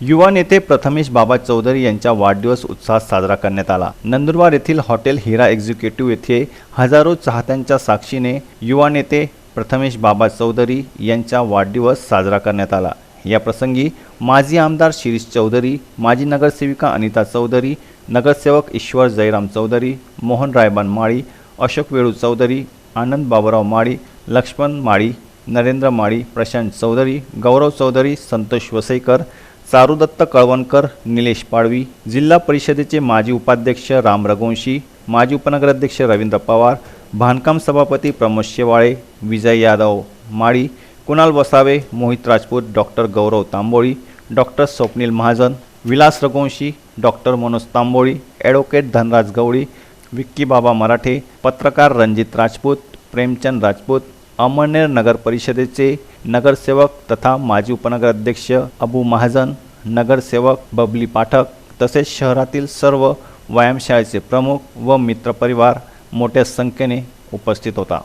युवा नेते प्रथमेश बाबा चौधरी यांचा वाढदिवस उत्साहात साजरा करण्यात आला. नंदुरबार येथील हॉटेल हिरा एक्झिक्युटिव्ह येथे हजारो चाहत्यांच्या साक्षीने युवा नेते प्रथमेश बाबा चौधरी यांचा वाढदिवस साजरा करण्यात आला. या प्रसंगी माजी आमदार शिरीष चौधरी माजी नगरसेविका अनिता चौधरी नगरसेवक ईश्वर जयराम चौधरी मोहन रायबान माळी अशोक वेळू चौधरी आनंद बाबुराव माळी लक्ष्मण माळी नरेंद्र माळी प्रशांत चौधरी गौरव चौधरी संतोष वसईकर चारुदत्त कळवणकर निलेश पाडवी जिल्हा परिषदेचे माजी उपाध्यक्ष राम रघुवंशी माजी उपनगराध्यक्ष रवींद्र पवार बांधकाम सभापती Pramod Shewale Vijay Yadav Mali Kunal Vasave Mohit Rajput doctor Gaurav Tamboli doctor Swapnil Mahajan Vilas Raghuvanshi doctor Manoj Tamboli advocate Dhanraj Gawali Vicky Baba Marathe पत्रकार रणजित राजपूत प्रेमचंद राजपूत अमळनेर नगर परिषदेचे नगरसेवक तथा माजी उपनगराध्यक्ष अबू महाजन नगरसेवक बबली पाठक तसेच शहरातील सर्व व्यायामशाळेचे प्रमुख व मित्रपरिवार मोठ्या संख्येने उपस्थित होता.